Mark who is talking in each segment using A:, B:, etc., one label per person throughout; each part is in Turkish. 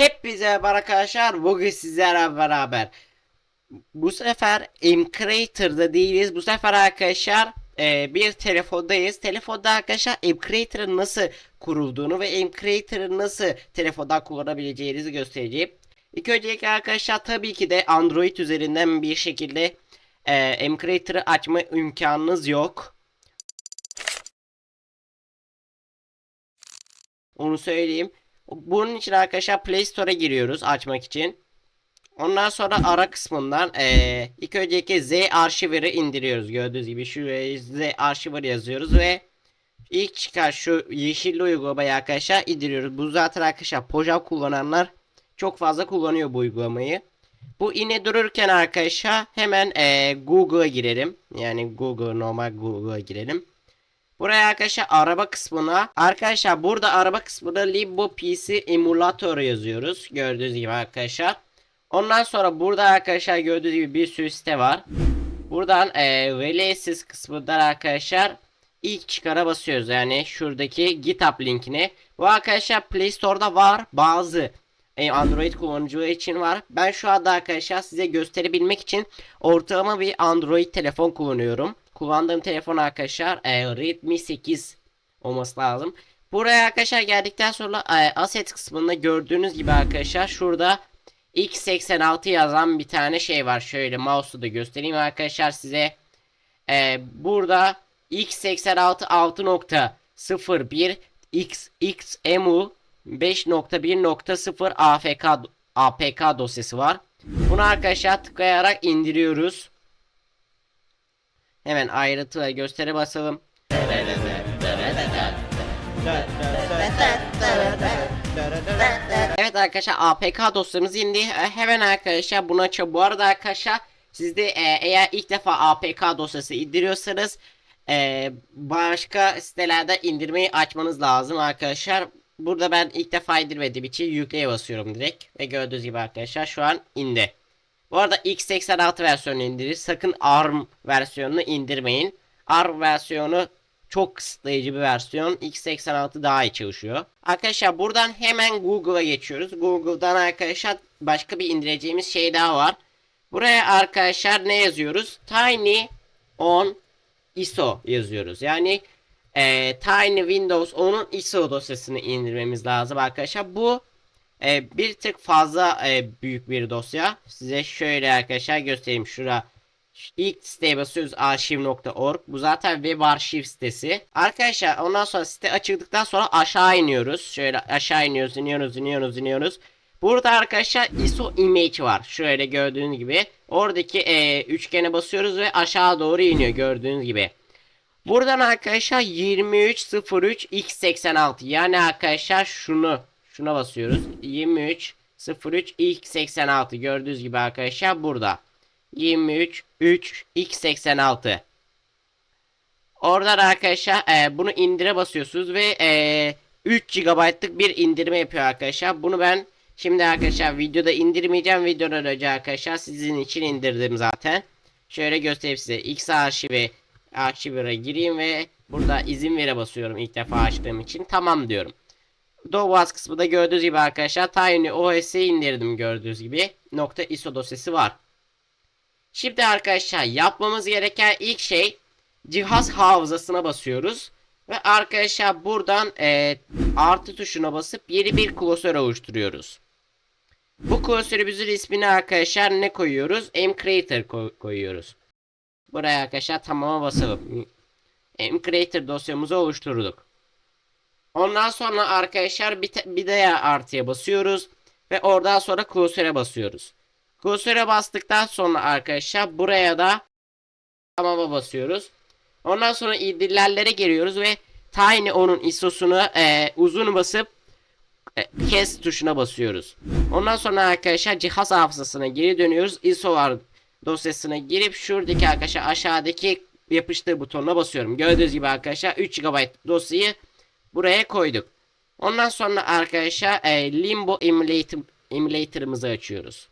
A: Hepinize merhaba arkadaşlar. Bugün sizlerle beraber bu sefer M-Creator'da değiliz. Bu sefer arkadaşlar e, bir telefondayız. Telefonda arkadaşlar M-Creator'ın nasıl kurulduğunu ve M-Creator'ı nasıl telefondan kullanabileceğinizi göstereceğim. İlk öncelikle arkadaşlar tabii ki de Android üzerinden bir şekilde e, M-Creator'ı açma imkanınız yok. Onu söyleyeyim. Bunun için arkadaşlar Play Store'a giriyoruz açmak için. Ondan sonra ara kısmından eee ilk öncelikle Z arşiveri indiriyoruz. Gördüğünüz gibi şuraya Z arşiveri yazıyoruz ve ilk çıkan şu yeşilli uygulamayı arkadaşlar indiriyoruz. Bu zaten arkadaşlar Pojab kullananlar çok fazla kullanıyor bu uygulamayı. Bu ine dururken arkadaşlar hemen eee Google'a girelim. Yani Google normal Google'a girelim. Buraya arkadaşlar araba kısmına arkadaşlar burada araba kısmına Limbo PC Emulator yazıyoruz. Gördüğünüz gibi arkadaşlar. Ondan sonra burada arkadaşlar gördüğünüz gibi bir sürü site var. Buradan e, Releases kısmından arkadaşlar ilk çıkara basıyoruz. Yani şuradaki GitHub linkine. Bu arkadaşlar Play Store'da var. Bazı e, Android kullanıcıları için var. Ben şu anda arkadaşlar size gösterebilmek için ortalama bir Android telefon kullanıyorum. Kullandığım telefon arkadaşlar e, Redmi 8 olması lazım. Buraya arkadaşlar geldikten sonra e, asset kısmında gördüğünüz gibi arkadaşlar şurada X86 yazan bir tane şey var. Şöyle mouse'u da göstereyim arkadaşlar size. E, burada X86 6.01 XXMU 5.1.0 AFK APK dosyası var. Bunu arkadaşlar tıklayarak indiriyoruz. Hemen ayrıntı ve gösteri basalım. Evet arkadaşlar APK dosyamız indi. E, Hemen arkadaşlar bunu açalım. Bu arada arkadaşlar siz de e, eğer ilk defa APK dosyası indiriyorsanız e, başka sitelerde indirmeyi açmanız lazım arkadaşlar. Burada ben ilk defa indirmediğim için yükleye basıyorum direkt. Ve gördüğünüz gibi arkadaşlar şu an indi. Bu arada x86 versiyonunu indirir. Sakın ARM versiyonunu indirmeyin. ARM versiyonu çok kısıtlayıcı bir versiyon. x86 daha iyi çalışıyor. Arkadaşlar buradan hemen Google'a geçiyoruz. Google'dan arkadaşlar başka bir indireceğimiz şey daha var. Buraya arkadaşlar ne yazıyoruz? Tiny on ISO yazıyoruz. Yani e, Tiny Windows 10'un ISO dosyasını indirmemiz lazım arkadaşlar. Bu e, bir tık fazla e, büyük bir dosya. Size şöyle arkadaşlar göstereyim. Şura ilk siteye basıyoruz arşiv.org. Bu zaten web arşiv sitesi. Arkadaşlar ondan sonra site açıldıktan sonra aşağı iniyoruz. Şöyle aşağı iniyoruz, iniyoruz, iniyoruz, iniyoruz. Burada arkadaşlar ISO image var. Şöyle gördüğünüz gibi. Oradaki e, üçgene basıyoruz ve aşağı doğru iniyor gördüğünüz gibi. Buradan arkadaşlar 2303 x86 yani arkadaşlar şunu şuna basıyoruz. 23 03 x86 gördüğünüz gibi arkadaşlar burada. 23 3 x86. Oradan arkadaşlar e, bunu indire basıyorsunuz ve e, 3 GB'lık bir indirme yapıyor arkadaşlar. Bunu ben şimdi arkadaşlar videoda indirmeyeceğim. Videodan önce arkadaşlar sizin için indirdim zaten. Şöyle göstereyim size. X arşivi arşivire gireyim ve burada izin vere basıyorum ilk defa açtığım için. Tamam diyorum. Dovaz kısmında gördüğünüz gibi arkadaşlar Tiny OS'i indirdim gördüğünüz gibi. Nokta ISO dosyası var. Şimdi arkadaşlar yapmamız gereken ilk şey cihaz hafızasına basıyoruz. Ve arkadaşlar buradan e, artı tuşuna basıp yeni bir klasör oluşturuyoruz. Bu klasörümüzün ismini arkadaşlar ne koyuyoruz? M-Creator ko- koyuyoruz. Buraya arkadaşlar tamama basalım. M-Creator dosyamızı oluşturduk. Ondan sonra arkadaşlar bir, bir de artıya basıyoruz. Ve oradan sonra klasöre basıyoruz. Klasöre bastıktan sonra arkadaşlar buraya da tamama basıyoruz. Ondan sonra indirilere geliyoruz ve Tiny onun ISO'sunu e, uzun basıp e, kes tuşuna basıyoruz. Ondan sonra arkadaşlar cihaz hafızasına geri dönüyoruz. ISO var dosyasına girip şuradaki arkadaşlar aşağıdaki yapıştır butonuna basıyorum. Gördüğünüz gibi arkadaşlar 3 GB dosyayı buraya koyduk. Ondan sonra arkadaşlar e, Limbo Emulator, Emulator'ımızı açıyoruz.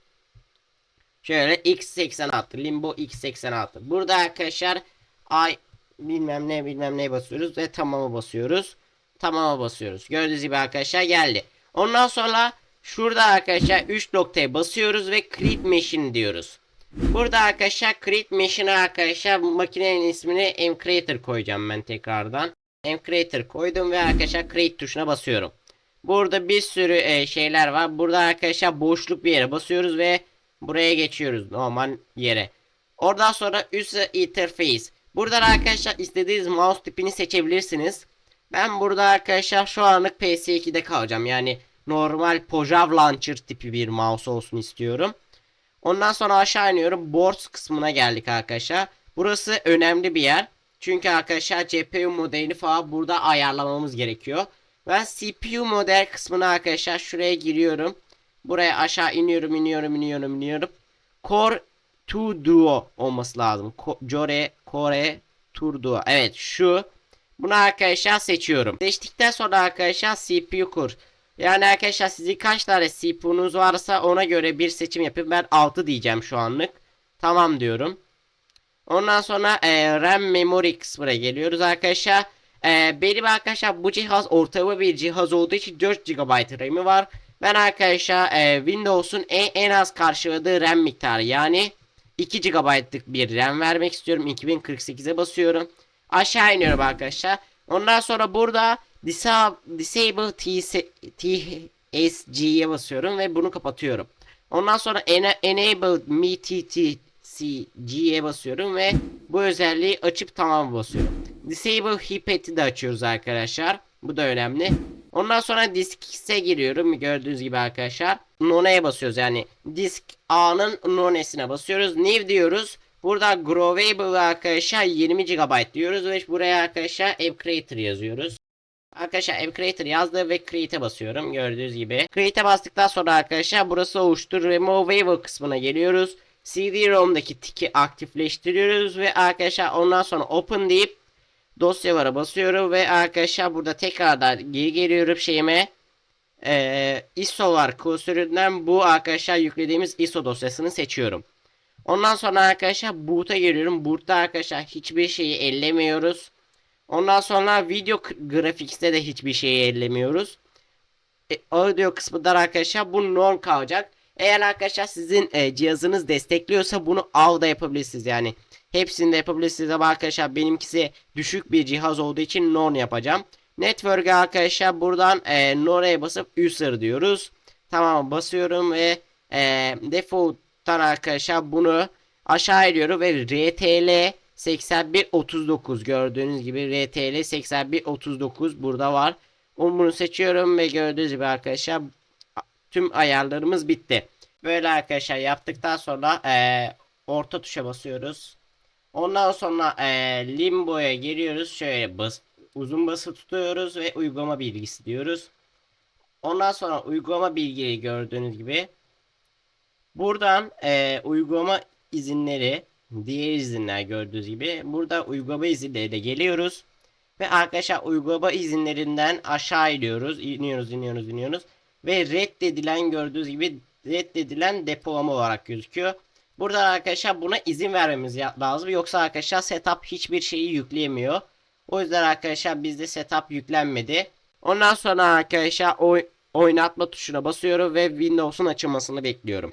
A: Şöyle x86 Limbo x86. Burada arkadaşlar ay bilmem ne bilmem ne basıyoruz ve tamama basıyoruz. Tamama basıyoruz. Gördüğünüz gibi arkadaşlar geldi. Ondan sonra Şurada arkadaşlar 3 noktaya basıyoruz ve Create Machine diyoruz. Burada arkadaşlar Create Machine'e arkadaşlar makinenin ismini mCreator koyacağım ben tekrardan. mCreator koydum ve arkadaşlar Create tuşuna basıyorum. Burada bir sürü e, şeyler var. Burada arkadaşlar boşluk bir yere basıyoruz ve buraya geçiyoruz normal yere. Oradan sonra User Interface. Buradan arkadaşlar istediğiniz mouse tipini seçebilirsiniz. Ben burada arkadaşlar şu anlık PS2'de kalacağım. Yani normal Pojav Launcher tipi bir mouse olsun istiyorum. Ondan sonra aşağı iniyorum. Boards kısmına geldik arkadaşlar. Burası önemli bir yer. Çünkü arkadaşlar CPU modelini falan burada ayarlamamız gerekiyor. Ben CPU model kısmına arkadaşlar şuraya giriyorum. Buraya aşağı iniyorum, iniyorum, iniyorum, iniyorum. Core 2 Duo olması lazım. Ko- Core, Core 2 Duo. Evet şu. Bunu arkadaşlar seçiyorum. Seçtikten sonra arkadaşlar CPU kur. Yani arkadaşlar sizin kaç tane CPU'nuz varsa ona göre bir seçim yapın. Ben 6 diyeceğim şu anlık. Tamam diyorum. Ondan sonra e, RAM memory kısmına geliyoruz arkadaşlar. E, benim arkadaşlar bu cihaz ortalama bir cihaz olduğu için 4 GB RAM'i var. Ben arkadaşlar e, Windows'un en, en az karşıladığı RAM miktarı yani 2 GB'lık bir RAM vermek istiyorum. 2048'e basıyorum. Aşağı iniyorum arkadaşlar. Ondan sonra burada Disa Disable TS TSG'ye basıyorum ve bunu kapatıyorum. Ondan sonra ena Enable Me TTCG'ye basıyorum ve bu özelliği açıp tamam basıyorum. Disable Heapet'i de açıyoruz arkadaşlar. Bu da önemli. Ondan sonra disk X'e giriyorum. Gördüğünüz gibi arkadaşlar. None'ye basıyoruz yani. Disk A'nın none'sine basıyoruz. New diyoruz. Burada Growable arkadaşlar 20 GB diyoruz ve buraya arkadaşlar App Creator yazıyoruz. Arkadaşlar App Creator yazdı ve Create'e basıyorum gördüğünüz gibi. Create'e bastıktan sonra arkadaşlar burası oluştur Remove Waiver kısmına geliyoruz. CD-ROM'daki tiki aktifleştiriyoruz ve arkadaşlar ondan sonra Open deyip dosyalara basıyorum ve arkadaşlar burada tekrardan geri geliyorum şeyime. Ee, ISO var klasöründen bu arkadaşlar yüklediğimiz ISO dosyasını seçiyorum. Ondan sonra arkadaşlar boot'a geliyorum. Boot'ta arkadaşlar hiçbir şeyi ellemiyoruz. Ondan sonra video grafiks'te de hiçbir şeyi ellemiyoruz. E, audio kısmında arkadaşlar bu non kalacak. Eğer arkadaşlar sizin e, cihazınız destekliyorsa bunu AV'da yapabilirsiniz yani. Hepsini de yapabilirsiniz ama arkadaşlar benimkisi düşük bir cihaz olduğu için non yapacağım. Network'e arkadaşlar buradan e, non'e basıp user diyoruz. Tamam basıyorum ve e, default'tan arkadaşlar bunu aşağı iniyorum ve RTL 8139 gördüğünüz gibi RTL 8139 burada var. Onu bunu seçiyorum ve gördüğünüz gibi arkadaşlar tüm ayarlarımız bitti. Böyle arkadaşlar yaptıktan sonra eee, orta tuşa basıyoruz. Ondan sonra eee, limbo'ya geliyoruz. Şöyle bas uzun bası tutuyoruz ve uygulama bilgisi diyoruz. Ondan sonra uygulama bilgiyi gördüğünüz gibi buradan eee, uygulama izinleri diğer izinler gördüğünüz gibi burada uygulama izinleri de geliyoruz. Ve arkadaşlar uygulama izinlerinden aşağı iniyoruz. iniyoruz iniyoruz iniyoruz ve reddedilen gördüğünüz gibi reddedilen depolama olarak gözüküyor. Burada arkadaşlar buna izin vermemiz lazım. Yoksa arkadaşlar setup hiçbir şeyi yükleyemiyor. O yüzden arkadaşlar bizde setup yüklenmedi. Ondan sonra arkadaşlar oy oynatma tuşuna basıyorum ve Windows'un açılmasını bekliyorum.